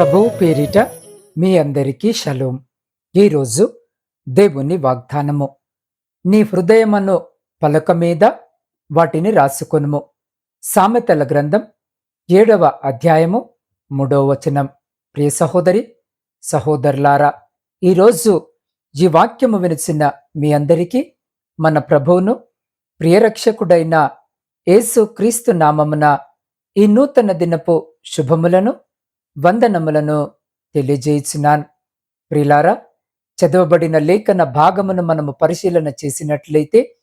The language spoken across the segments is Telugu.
ప్రభువు పేరిట మీ అందరికీ షలోం. ఈరోజు దేవుని వాగ్దానము. నీ హృదయమను పలక మీద వాటిని రాసుకొనుము. సామెతల గ్రంథం ఏడవ అధ్యాయము మూడవ వచనం. ప్రియ సహోదరి సహోదరులారా ఈరోజు ఈ వాక్యము వినిచిన మీ అందరికీ మన ప్రభువును ప్రియరక్షకుడైన యేసు క్రీస్తు నామమున ఈ నూతన దినపు శుభములను వందనములను తెలియజేయుచున్నాను. ప్రిలారా చదవబడిన లేఖన భాగమును మనము పరిశీలన చేసినట్లయితే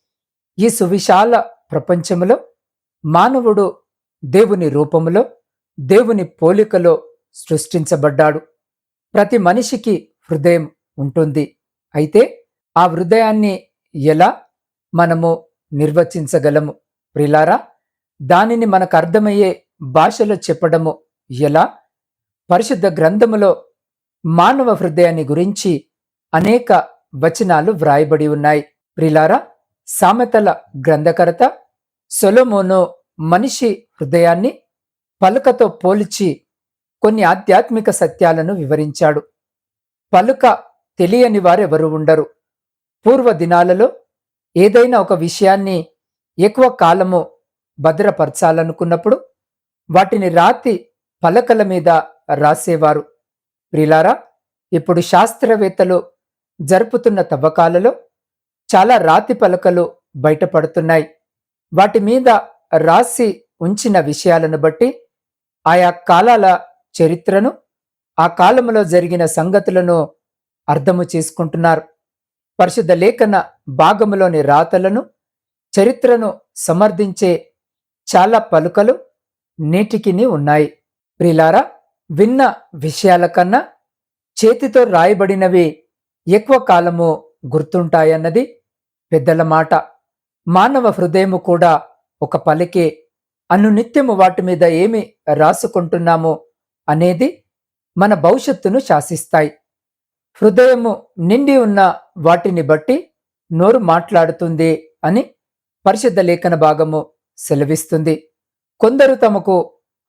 ఈ సువిశాల ప్రపంచములో మానవుడు దేవుని రూపములో దేవుని పోలికలో సృష్టించబడ్డాడు. ప్రతి మనిషికి హృదయం ఉంటుంది. అయితే ఆ హృదయాన్ని ఎలా మనము నిర్వచించగలము? ప్రిలారా దానిని మనకు అర్థమయ్యే భాషలో చెప్పడము ఎలా? పరిశుద్ధ గ్రంథములో మానవ హృదయాన్ని గురించి అనేక వచనాలు వ్రాయబడి ఉన్నాయి. ప్రిలారా సామెతల గ్రంథకర్త సొలమోను మనిషి హృదయాన్ని పలుకతో పోల్చి కొన్ని ఆధ్యాత్మిక సత్యాలను వివరించాడు. పలుక తెలియని వారెవరు ఉండరు. పూర్వ దినాలలో ఏదైనా ఒక విషయాన్ని ఎక్కువ కాలము భద్రపరచాలనుకున్నప్పుడు వాటిని రాతి పలకల మీద రాసేవారు. ప్రిలారా ఇప్పుడు శాస్త్రవేత్తలు జరుపుతున్న తవ్వకాలలో చాలా రాతి పలకలు బయటపడుతున్నాయి. వాటి మీద రాసి ఉంచిన విషయాలను బట్టి ఆయా కాలాల చరిత్రను ఆ కాలంలో జరిగిన సంగతులను అర్థము చేసుకుంటున్నారు. పరిశుద్ధ లేఖన భాగములోని రాతలను చరిత్రను సమర్థించే చాలా పలుకలు నేటికిని ఉన్నాయి. ప్రిలారా విన్న విషయాల కన్నా చేతితో రాయబడినవి ఎక్కువ కాలము గుర్తుంటాయన్నది పెద్దల మాట. మానవ హృదయము కూడా ఒక పలికే అనునిత్యము వాటి మీద ఏమి రాసుకుంటున్నామో అనేది మన భవిష్యత్తును శాసిస్తాయి. హృదయము నిండి ఉన్న వాటిని బట్టి నోరు మాట్లాడుతుంది అని పరిశుద్ధ లేఖన భాగము సెలవిస్తుంది. కొందరు తమకు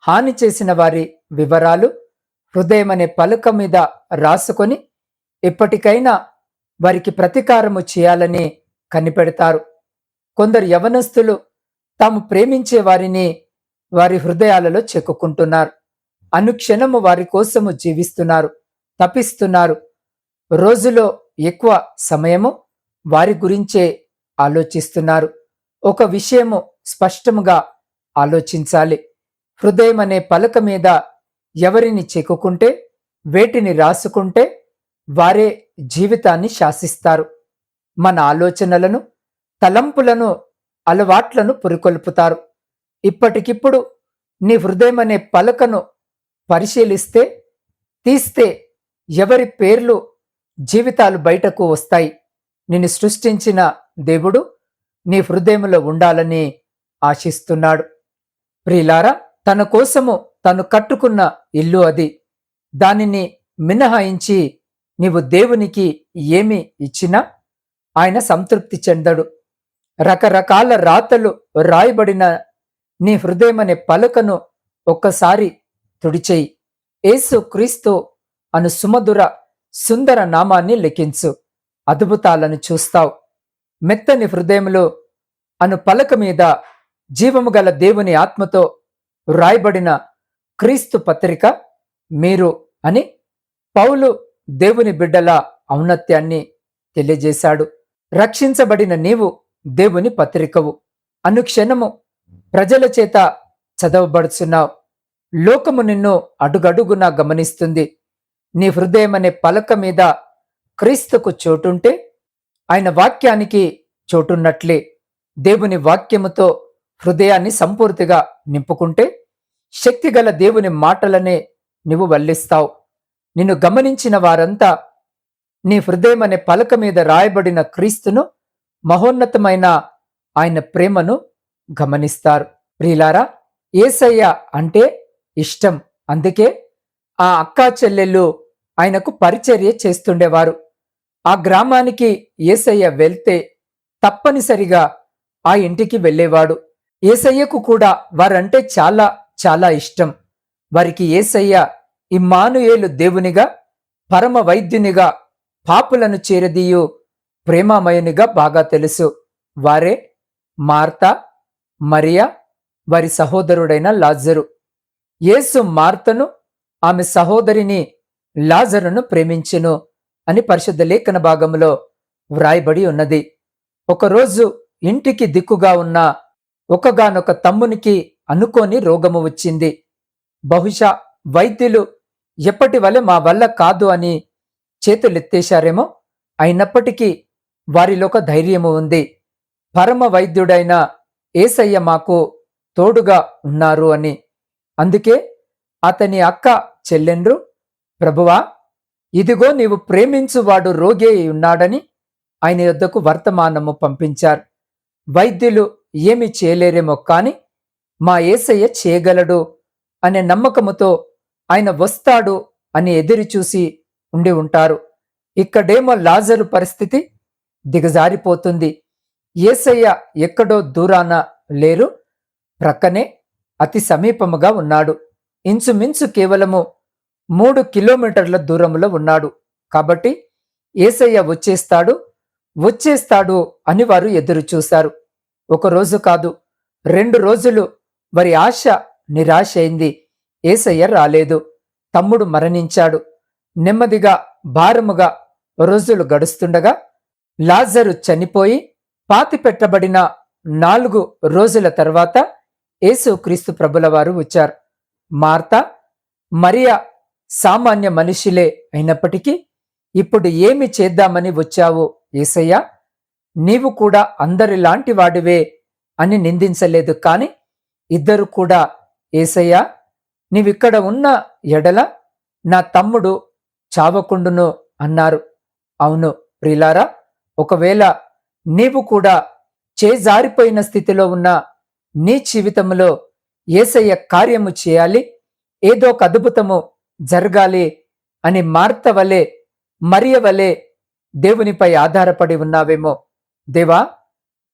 హాని చేసిన వారి వివరాలు హృదయం అనే పలుక మీద రాసుకొని ఇప్పటికైనా వారికి ప్రతీకారము చేయాలని కనిపెడతారు. కొందరు యవనస్తులు తాము ప్రేమించే వారిని వారి హృదయాలలో చెక్కుకుంటున్నారు. అనుక్షణము వారి కోసము జీవిస్తున్నారు తపిస్తున్నారు. రోజులో ఎక్కువ సమయము వారి గురించే ఆలోచిస్తున్నారు. ఒక విషయము స్పష్టముగా ఆలోచించాలి. హృదయం అనే పలక మీద ఎవరిని చెక్కుకుంటే వేటిని రాసుకుంటే వారే జీవితాన్ని శాసిస్తారు. మన ఆలోచనలను తలంపులను అలవాట్లను పురికొల్పుతారు. ఇప్పటికిప్పుడు నీ హృదయం అనే పలకను పరిశీలిస్తే తీస్తే ఎవరి పేర్లు జీవితాలు బయటకు వస్తాయి. నిన్ను సృష్టించిన దేవుడు నీ హృదయంలో ఉండాలని ఆశిస్తున్నాడు. ప్రియులారా తన కోసము తను కట్టుకున్న ఇల్లు అది. దానిని మినహాయించి నీవు దేవునికి ఏమి ఇచ్చినా ఆయన సంతృప్తి చెందడు. రకరకాల రాతలు రాయబడిన నీ హృదయం అనే ఒక్కసారి తుడిచేయి ఏసు క్రీస్తు అను సుమధుర సుందర నామాన్ని లెక్కించు అద్భుతాలను చూస్తావు. మెత్తని హృదయంలో అను పలక మీద జీవము గల దేవుని ఆత్మతో రాయబడిన క్రీస్తు పత్రిక మీరు అని పౌలు దేవుని బిడ్డల ఔన్నత్యాన్ని తెలియజేశాడు. రక్షించబడిన నీవు దేవుని పత్రికవు. అనుక్షణము ప్రజల చేత చదవబడుచున్నావు. లోకము నిన్ను అడుగడుగునా గమనిస్తుంది. నీ హృదయం అనే పలక మీద క్రీస్తుకు చోటుంటే ఆయన వాక్యానికి చోటున్నట్లే. దేవుని వాక్యముతో హృదయాన్ని సంపూర్తిగా నింపుకుంటే శక్తిగల దేవుని మాటలనే నువ్వు వల్లిస్తావు. నిన్ను గమనించిన వారంతా నీ హృదయం అనే పలక మీద రాయబడిన క్రీస్తును మహోన్నతమైన ఆయన ప్రేమను గమనిస్తారు. ప్రియులారా ఏసయ్య అంటే ఇష్టం. అందుకే ఆ అక్కా చెల్లెళ్ళు ఆయనకు పరిచర్య చేస్తుండేవారు. ఆ గ్రామానికి ఏసయ్య వెళ్తే తప్పనిసరిగా ఆ ఇంటికి వెళ్ళేవాడు. ఏసయ్యకు కూడా వారంటే చాలా చాలా ఇష్టం. వారికి ఏసయ్య ఇమ్మానుయేలు దేవునిగా పరమ వైద్యునిగా పాపులను చేరదీయు ప్రేమామయునిగా బాగా తెలుసు. వారే మార్తా మరియా వారి సహోదరుడైన లాజరు. యేసు మార్తను ఆమె సహోదరిని లాజరును ప్రేమించెను అని పరిశుద్ధ లేఖన భాగంలో వ్రాయబడి ఉన్నది. ఒకరోజు ఇంటికి దిక్కుగా ఉన్న ఒకగానొక తమ్మునికి అనుకోని రోగము వచ్చింది. బహుశా వైద్యులు ఎప్పటి వలె మా వల్ల కాదు అని చేతులెత్తేశారేమో? అయినప్పటికీ వారిలో ఒక ధైర్యము ఉంది. పరమ వైద్యుడైన ఏసయ్య మాకు తోడుగా ఉన్నారు అని. అందుకే అతని అక్క చెల్లెండ్రు ప్రభువా ఇదిగో నీవు ప్రేమించువాడు రోగే ఉన్నాడని ఆయన యొద్దకు వర్తమానము పంపించారు. వైద్యులు ఏమి చేయలేరేమో కానీ మా ఏసయ్య చేయగలడు అనే నమ్మకముతో ఆయన వస్తాడు అని ఎదురుచూసి ఉండి ఉంటారు. ఇక్కడేమో లాజరు పరిస్థితి దిగజారిపోతుంది. ఏసయ్య ఎక్కడో దూరాన లేరు. ప్రక్కనే అతి సమీపముగా ఉన్నాడు. ఇంచుమించు కేవలము మూడు కిలోమీటర్ల దూరంలో ఉన్నాడు. కాబట్టి ఏసయ్య వచ్చేస్తాడు. వచ్చేస్తాడు అని వారు ఎదురు చూశారు. ఒక రోజు కాదు రెండు రోజులు వారి ఆశ నిరాశ అయింది. ఏసయ్య రాలేదు. తమ్ముడు మరణించాడు. నెమ్మదిగా భారముగా రోజులు గడుస్తుండగా లాజరు చనిపోయి పాతి పెట్టబడిన నాలుగు రోజుల తర్వాత యేసుక్రీస్తు ప్రభులవారు వచ్చారు. మార్త మరియా సామాన్య మనుషులే అయినప్పటికీ ఇప్పుడు ఏమి చేద్దామని వచ్చావు ఏసయ్య? నీవు కూడా అందరిలాంటి వాడివే అని నిందించలేదు కాని ఇద్దరు కూడా ఏసయ్య నీవిక్కడ ఉన్న ఎడల నా తమ్ముడు చావకుండును అన్నారు. అవును ప్రిలారా ఒకవేళ నీవు కూడా చేజారిపోయిన స్థితిలో ఉన్న నీ జీవితంలో ఏసయ్య కార్యము చేయాలి ఏదో ఒక అద్భుతము జరగాలి అని మార్త వలె మరియ వలె దేవునిపై ఆధారపడి ఉన్నావేమో. దేవా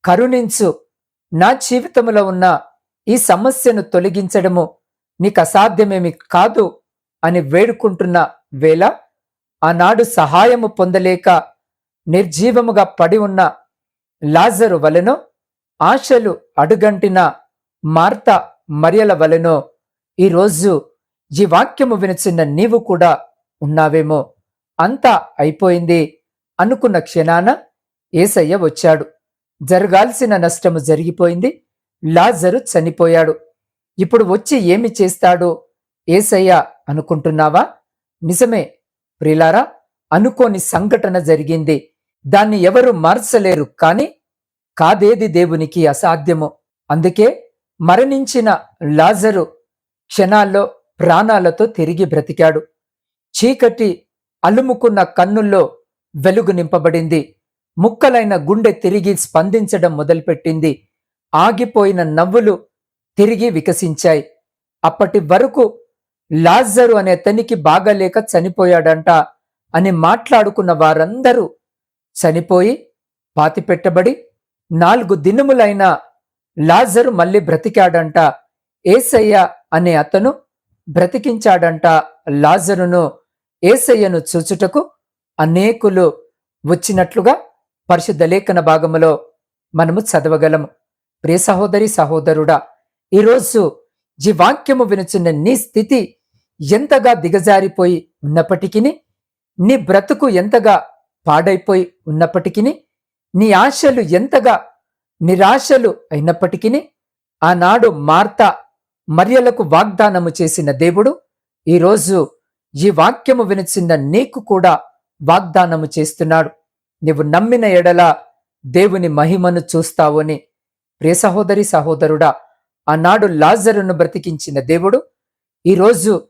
కరుణించు నా జీవితంలో ఉన్న ఈ సమస్యను తొలగించడము నీకు అసాధ్యమేమి కాదు అని వేడుకుంటున్న వేళ ఆనాడు సహాయము పొందలేక నిర్జీవముగా పడి ఉన్న లాజరు వలెనో ఆశలు అడుగంటిన మార్త మరియల వలెనో ఈరోజు ఈ వాక్యము వినిచిన నీవు కూడా ఉన్నావేమో. అంతా అయిపోయింది అనుకున్న క్షణాన ఏసయ్య వచ్చాడు. జరగాల్సిన నష్టము జరిగిపోయింది. లాజరు చనిపోయాడు. ఇప్పుడు వచ్చి ఏమి చేస్తాడో ఏసయ్య అనుకుంటున్నావా? నిజమే ప్రిలారా అనుకోని సంఘటన జరిగింది. దాన్ని ఎవరు మార్చలేరు కాని కాదేది దేవునికి అసాధ్యము. అందుకే మరణించిన లాజరు క్షణాల్లో ప్రాణాలతో తిరిగి బ్రతికాడు. చీకటి అలుముకున్న కన్నుల్లో వెలుగు నింపబడింది. ముక్కలైన గుండె తిరిగి స్పందించడం మొదలుపెట్టింది. ఆగిపోయిన నవ్వులు తిరిగి వికసించాయి. అప్పటి వరకు లాజరు అనే అతనికి బాగలేక చనిపోయాడంట అని మాట్లాడుకున్న వారందరూ చనిపోయి పాతిపెట్టబడి నాలుగు దినములైన లాజరు మళ్ళీ బ్రతికాడంట. ఏసయ్య అనే అతను బ్రతికించాడంట. లాజరును ఏసయ్యను చూచుటకు అనేకులు వచ్చినట్లుగా పరిశుద్ధ లేఖన భాగములో మనము చదవగలము. ప్రియ సహోదరి సహోదరుడా ఈరోజు ఈ వాక్యము వినుచున్న నీ స్థితి ఎంతగా దిగజారిపోయి ఉన్నప్పటికీ నీ బ్రతుకు ఎంతగా పాడైపోయి ఉన్నప్పటికీ నీ ఆశలు ఎంతగా నిరాశలు అయినప్పటికీ ఆనాడు మార్త మర్యలకు వాగ్దానము చేసిన దేవుడు ఈరోజు ఈ వాక్యము వినిచిన నీకు కూడా వాగ్దానము చేస్తున్నాడు. నీవు నమ్మిన ఎడల దేవుని మహిమను చూస్తావు అని ప్రియ సహోదరి సహోదరుడా ఆనాడు లాజరును బ్రతికించిన దేవుడు ఈరోజు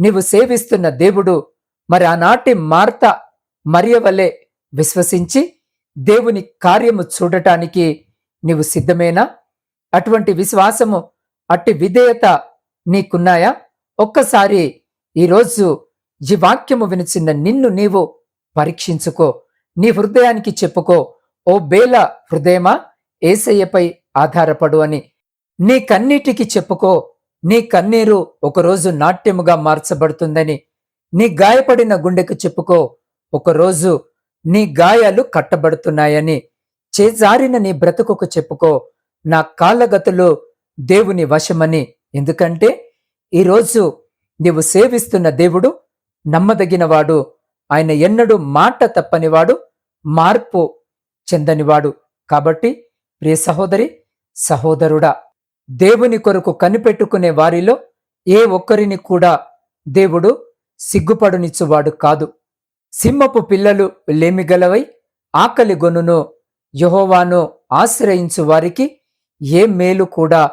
నీవు సేవిస్తున్న దేవుడు మరి ఆనాటి మార్త మరియవలే విశ్వసించి దేవుని కార్యము చూడటానికి నీవు సిద్ధమేనా? అటువంటి విశ్వాసము అట్టి విధేయత నీకున్నాయా? ఒక్కసారి ఈరోజు ఈ వాక్యము వినిచిన నిన్ను నీవు పరీక్షించుకో నీ హృదయానికి చెప్పుకో. ఓ బేల హృదయమా? ఏసయ్యపై ఆధారపడు అని. నీ కన్నీటికి చెప్పుకో. నీ కన్నీరు ఒకరోజు నాట్యముగా మార్చబడుతుందని. నీ గాయపడిన గుండెకు చెప్పుకో. ఒకరోజు నీ గాయాలు కట్టబడుతున్నాయని. చేజారిన నీ బ్రతుకుకు చెప్పుకో. నా కాళ్ళగతులు దేవుని వశమని. ఎందుకంటే ఈరోజు నీవు సేవిస్తున్న దేవుడు నమ్మదగినవాడు. ఆయన ఎన్నడూ మాట తప్పనివాడు మార్పు చెందనివాడు. కాబట్టి ప్రియ సహోదరి సహోదరుడా దేవుని కొరకు కనిపెట్టుకునే వారిలో ఏ ఒక్కరిని కూడా దేవుడు సిగ్గుపడునిచ్చువాడు కాదు. సింహపు పిల్లలు లేమిగలవై ఆకలి గొనును యహోవాను ఆశ్రయించు వారికి ఏ మేలు కూడా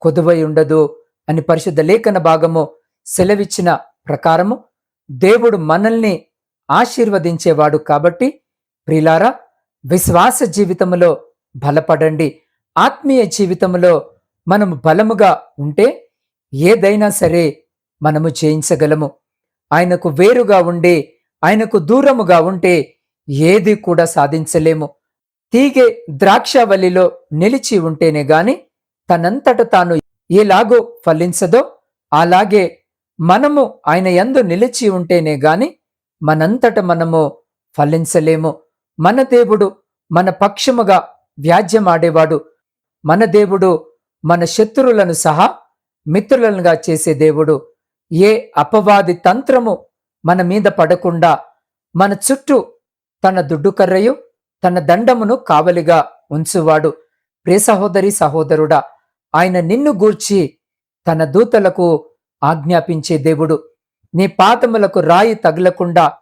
కొదువై ఉండదు అని పరిశుద్ధ లేఖన భాగము సెలవిచ్చిన ప్రకారము దేవుడు మనల్ని ఆశీర్వదించేవాడు కాబట్టి ప్రిలారా విశ్వాస జీవితములో బలపడండి. ఆత్మీయ జీవితంలో మనము బలముగా ఉంటే ఏదైనా సరే మనము చేయించగలము. ఆయనకు వేరుగా ఉండి ఆయనకు దూరముగా ఉంటే ఏది కూడా సాధించలేము. తీగే ద్రాక్షవల్లిలో నిలిచి ఉంటేనే గాని తనంతట తాను ఎలాగో ఫలించదో అలాగే మనము ఆయన యందు నిలిచి ఉంటేనే గాని మనంతట మనము ఫలించలేము. మన దేవుడు మన పక్షముగా వ్యాజ్యమాడేవాడు. మన దేవుడు మన శత్రువులను సహా మిత్రులనుగా చేసే దేవుడు. ఏ అపవాది తంత్రము మన మీద పడకుండా మన చుట్టూ తన దుడ్డుకర్రయు తన దండమును కావలిగా ఉంచువాడు. ప్రియ సహోదరి సహోదరుడా ఆయన నిన్ను గూర్చి తన దూతలకు ఆజ్ఞాపించే దేవుడు. నీ పాదములకు రాయి తగలకుండా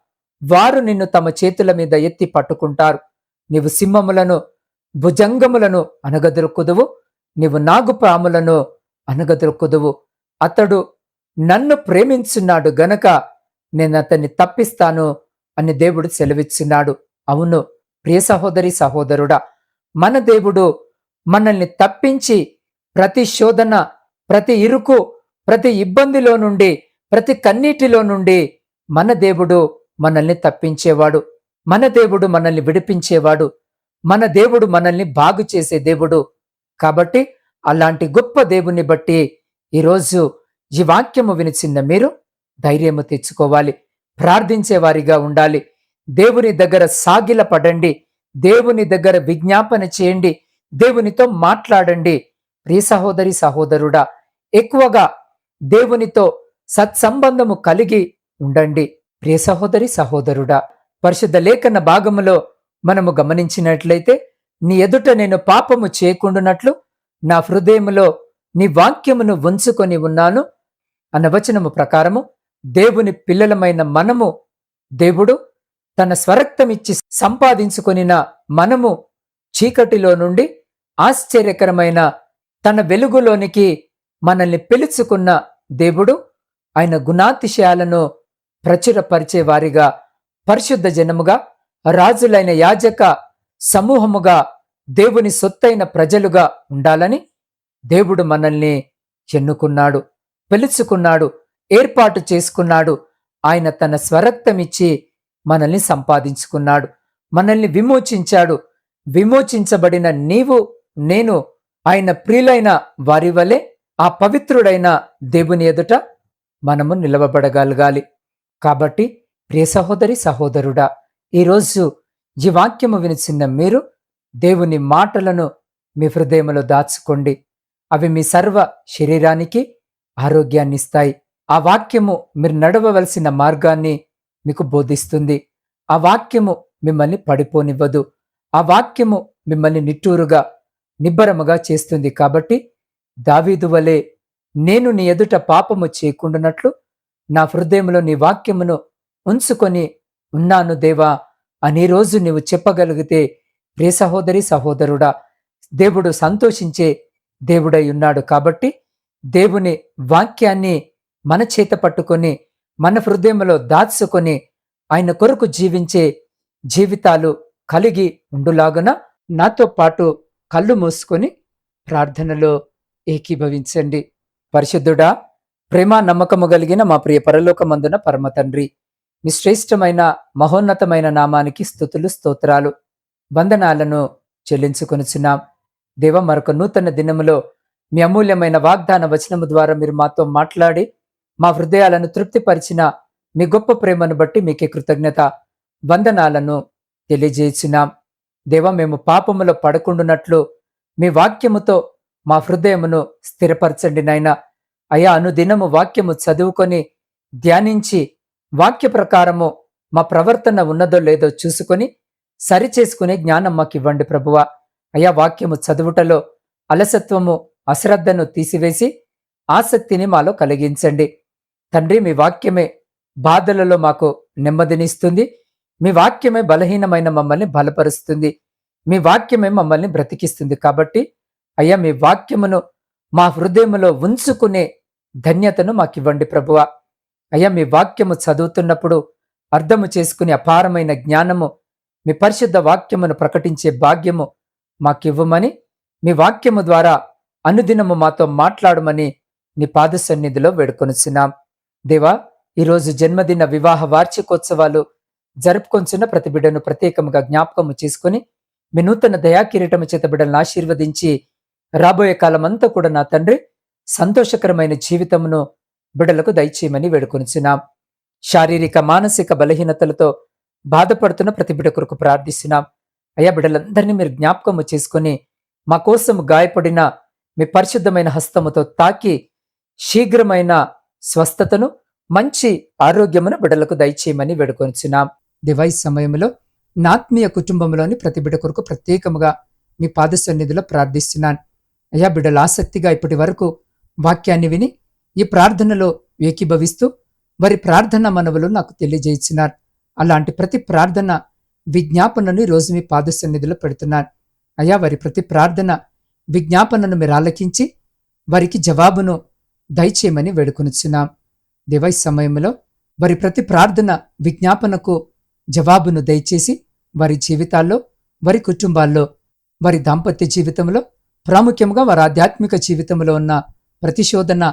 వారు నిన్ను తమ చేతుల మీద ఎత్తి పట్టుకుంటారు. నీవు సింహములను భుజంగములను అనగదొరుకుదువు నీవు నాగుపాములను అనగదొరుకుదువు అతడు నన్ను ప్రేమించున్నాడు గనక నేను అతన్ని తప్పిస్తాను అని దేవుడు సెలవిచ్చున్నాడు. అవును ప్రియ సహోదరి సహోదరుడా మన దేవుడు మనల్ని తప్పించి ప్రతి శోధన ప్రతి ఇరుకు ప్రతి ఇబ్బందిలో నుండి ప్రతి కన్నీటిలో నుండి మన దేవుడు మనల్ని తప్పించేవాడు. మన దేవుడు మనల్ని విడిపించేవాడు. మన దేవుడు మనల్ని బాగు చేసే దేవుడు. కాబట్టి అలాంటి గొప్ప దేవుని బట్టి ఈరోజు ఈ వాక్యము వినిచిన్న మీరు ధైర్యము తెచ్చుకోవాలి. ప్రార్థించేవారిగా ఉండాలి. దేవుని దగ్గర సాగిల పడండి. దేవుని దగ్గర విజ్ఞాపన చేయండి. దేవునితో మాట్లాడండి. ప్రియ సహోదరి సహోదరుడా ఎక్కువగా దేవునితో సత్సంబంధము కలిగి ఉండండి. ప్రియ సహోదరి సహోదరుడా పరిశుద్ధ లేఖన భాగములో మనము గమనించినట్లయితే నీ ఎదుట నేను పాపము చేయకుండునట్లు నా హృదయములో నీ వాక్యమును ఉంచుకొని ఉన్నాను. అన్న వచనము ప్రకారము దేవుని పిల్లలమైన మనము దేవుడు తన స్వరక్తమిచ్చి సంపాదించుకొనిన మనము చీకటిలో నుండి ఆశ్చర్యకరమైన తన వెలుగులోనికి మనల్ని పిలుచుకున్న దేవుడు ఆయన గుణాతిశయాలను ప్రచురపరిచేవారిగా పరిశుద్ధ జనముగా రాజులైన యాజక సమూహముగా దేవుని సొత్తైన ప్రజలుగా ఉండాలని దేవుడు మనల్ని ఎన్నుకున్నాడు పిలుచుకున్నాడు ఏర్పాటు చేసుకున్నాడు. ఆయన తన స్వరక్తమిచ్చి మనల్ని సంపాదించుకున్నాడు మనల్ని విమోచించాడు. విమోచించబడిన నీవు నేను ఆయన ప్రియులైన వారి వలె ఆ పవిత్రుడైన దేవుని ఎదుట మనము నిలవబడగలగాలి. కాబట్టి ప్రియ సహోదరి సహోదరుడా ఈరోజు ఈ వాక్యము వినిచిన్న మీరు దేవుని మాటలను మీ హృదయములో దాచుకోండి. అవి మీ సర్వ శరీరానికి ఆరోగ్యాన్ని ఇస్తాయి. ఆ వాక్యము మీరు నడవవలసిన మార్గాన్ని మీకు బోధిస్తుంది. ఆ వాక్యము మిమ్మల్ని పడిపోనివ్వదు. ఆ వాక్యము మిమ్మల్ని నిట్టూరుగా నిబ్బరముగా చేస్తుంది కాబట్టి దావీదు వలె నేను నీ ఎదుట పాపము చేయకుండానట్లు నా హృదయంలో నీ వాక్యమును ఉంచుకొని ఉన్నాను దేవా అని రోజు నీవు చెప్పగలిగితే ప్రియ సహోదరి సహోదరుడా దేవుడు సంతోషించే దేవుడై ఉన్నాడు కాబట్టి దేవుని వాక్యాన్ని మన చేత పట్టుకొని మన హృదయంలో దాచుకొని ఆయన కొరకు జీవించే జీవితాలు కలిగి ఉండులాగున నాతో పాటు కళ్ళు మూసుకొని ప్రార్థనలో ఏకీభవించండి. పరిశుద్ధుడా ప్రేమ నమ్మకము కలిగిన మా ప్రియ పరలోకమందున పరమ తండ్రి మీ శ్రేష్టమైన మహోన్నతమైన నామానికి స్థుతులు స్తోత్రాలు వందనాలను చెల్లించుకొనుచున్నాం. దేవ మరొక నూతన దినములో మీ అమూల్యమైన వాగ్దాన వచనము ద్వారా మీరు మాతో మాట్లాడి మా హృదయాలను తృప్తిపరిచిన మీ గొప్ప ప్రేమను బట్టి మీకే కృతజ్ఞత వందనాలను తెలియజేసినాం దేవ మేము పాపములో పడకుండునట్లు మీ వాక్యముతో మా హృదయమును స్థిరపరచండి నాయన. అయా అనుదినము వాక్యము చదువుకొని ధ్యానించి వాక్య ప్రకారము మా ప్రవర్తన ఉన్నదో లేదో చూసుకొని సరిచేసుకునే జ్ఞానం మాకు ఇవ్వండి ప్రభువ. అయా వాక్యము చదువుటలో అలసత్వము అశ్రద్ధను తీసివేసి ఆసక్తిని మాలో కలిగించండి. తండ్రి మీ వాక్యమే బాధలలో మాకు నెమ్మదినిస్తుంది. మీ వాక్యమే బలహీనమైన మమ్మల్ని బలపరుస్తుంది. మీ వాక్యమే మమ్మల్ని బ్రతికిస్తుంది కాబట్టి అయ్యా మీ వాక్యమును మా హృదయములో ఉంచుకునే ధన్యతను మాకివ్వండి ప్రభువ. అయ్యా మీ వాక్యము చదువుతున్నప్పుడు అర్థము చేసుకుని అపారమైన జ్ఞానము మీ పరిశుద్ధ వాక్యమును ప్రకటించే భాగ్యము మాకివ్వమని మీ వాక్యము ద్వారా అనుదినము మాతో మాట్లాడమని నీ పాద సన్నిధిలో వేడుకొనిచున్నాం. దేవా ఈరోజు జన్మదిన వివాహ వార్షికోత్సవాలు జరుపుకొంచున్న ప్రతి బిడ్డను ప్రత్యేకముగా జ్ఞాపకము చేసుకుని మీ నూతన దయాకిరీటము చేత బిడ్డలను ఆశీర్వదించి రాబోయే కాలమంతా కూడా నా తండ్రి సంతోషకరమైన జీవితమును బిడలకు దయచేయమని వేడుకొనిచున్నాం. శారీరక మానసిక బలహీనతలతో బాధపడుతున్న ప్రతి బిడ కొరకు ప్రార్థిస్తున్నాం. అయ్యా బిడ్డలందరినీ మీరు జ్ఞాపకము చేసుకుని మా కోసం గాయపడిన మీ పరిశుద్ధమైన హస్తముతో తాకి శీఘ్రమైన స్వస్థతను మంచి ఆరోగ్యమును బిడ్డలకు దయచేయమని వేడుకొనిచున్నాం. దివైస్ సమయంలో నాత్మీయ కుటుంబంలోని ప్రతి బిడ్డ కొరకు ప్రత్యేకముగా మీ పాద సన్నిధిలో ప్రార్థిస్తున్నాను. అయ్యా బిడ్డలు ఆసక్తిగా ఇప్పటి వరకు వాక్యాన్ని విని ఈ ప్రార్థనలో ఏకీభవిస్తూ వారి ప్రార్థన మనవులు నాకు తెలియజేయించినారు అలాంటి ప్రతి ప్రార్థన విజ్ఞాపనను ఈరోజు రోజు మీ పాద సన్నిధిలో పెడుతున్నాను. అయ్యా వారి ప్రతి ప్రార్థన విజ్ఞాపనను మీరు ఆలకించి వారికి జవాబును దయచేయమని వేడుకొనిచ్చున్నాం దివై సమయంలో వారి ప్రతి ప్రార్థన విజ్ఞాపనకు జవాబును దయచేసి వారి జీవితాల్లో వారి కుటుంబాల్లో వారి దాంపత్య జీవితంలో ప్రాముఖ్యంగా వారి ఆధ్యాత్మిక జీవితంలో ఉన్న ప్రతిశోధన